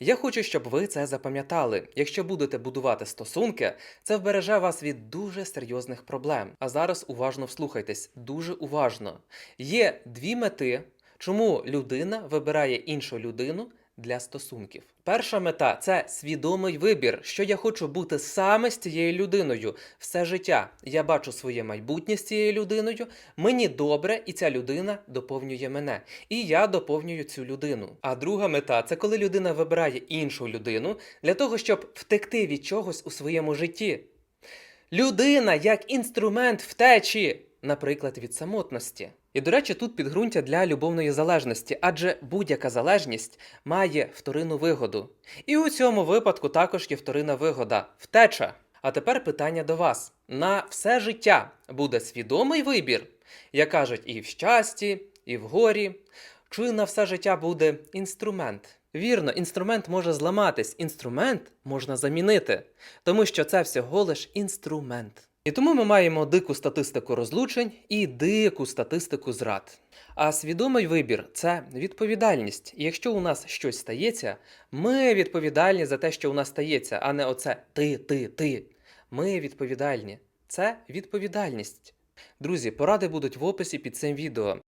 Я хочу, щоб ви це запам'ятали. Якщо будете будувати стосунки, це вбереже вас від дуже серйозних проблем. А зараз уважно вслухайтесь, дуже уважно. Є дві мети, чому людина вибирає іншу людину для стосунків. Перша мета це свідомий вибір, що я хочу бути саме з цією людиною все життя. Я бачу своє майбутнє з цією людиною. Мені добре, і ця людина доповнює мене. І я доповнюю цю людину. А друга мета це коли людина вибирає іншу людину для того, щоб втекти від чогось у своєму житті. Людина як інструмент втечі, наприклад, від самотності. І, до речі, тут підґрунтя для любовної залежності, адже будь-яка залежність має вторинну вигоду. І у цьому випадку також є вторинна вигода втеча. А тепер питання до вас: на все життя буде свідомий вибір, як кажуть, і в щасті, і в горі, чи на все життя буде інструмент? Вірно, інструмент може зламатись, інструмент можна замінити, тому що це всього лиш інструмент. І тому ми маємо дику статистику розлучень і дику статистику зрад. А свідомий вибір це відповідальність. І якщо у нас щось стається, ми відповідальні за те, що у нас стається, а не оце ти, ти, ти. Ми відповідальні. Це відповідальність. Друзі, поради будуть в описі під цим відео.